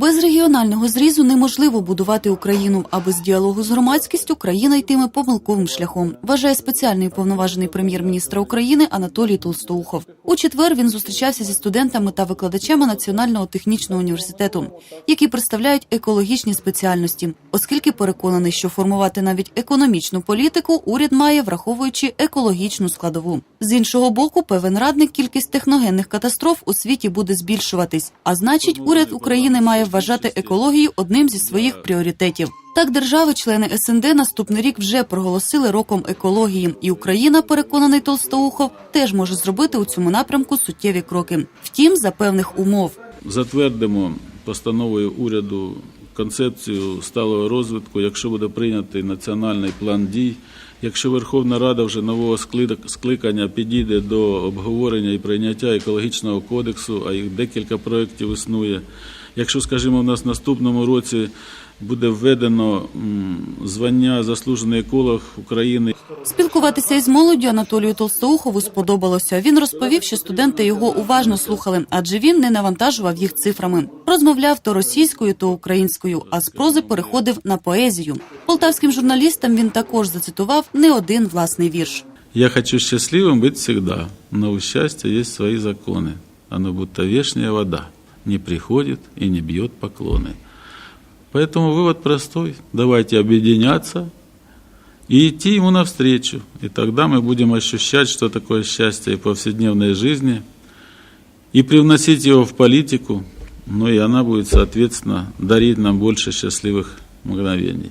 Без регіонального зрізу неможливо будувати Україну, а без діалогу з громадськістю країна йтиме помилковим шляхом. Вважає спеціальний повноважений прем'єр-міністра України Анатолій Толстоухов. У четвер він зустрічався зі студентами та викладачами Національного технічного університету, які представляють екологічні спеціальності, оскільки переконаний, що формувати навіть економічну політику уряд має, враховуючи екологічну складову. З іншого боку, певен радник кількість техногенних катастроф у світі буде збільшуватись. А значить, уряд України має вважати екологію одним зі своїх пріоритетів. Так, держави-члени СНД наступний рік вже проголосили роком екології, і Україна, переконаний Толстоухов, теж може зробити у цьому напрямку суттєві кроки. Втім, за певних умов. затвердимо постановою уряду концепцію сталого розвитку, якщо буде прийнятий національний план дій, якщо Верховна Рада вже нового склик- скликання підійде до обговорення і прийняття екологічного кодексу, а їх декілька проєктів існує. Якщо, скажімо, в нас в наступному році буде введено м, звання заслужений еколог України. Спілкуватися із молоддю Анатолію Толстоухову сподобалося. Він розповів, що студенти його уважно слухали, адже він не навантажував їх цифрами. Розмовляв то російською, то українською, а з прози переходив на поезію. Полтавським журналістам він також зацитував не один власний вірш. Я хочу счастливым быть всегда, но у счастья есть свои законы. Оно будто вешняя вода, Не приходит и не бьет поклоны. Поэтому вывод простой. Давайте объединяться и идти ему навстречу. И тогда мы будем ощущать, что такое счастье и повседневной жизни, и привносить его в политику, ну и она будет, соответственно, дарить нам больше счастливых мгновений.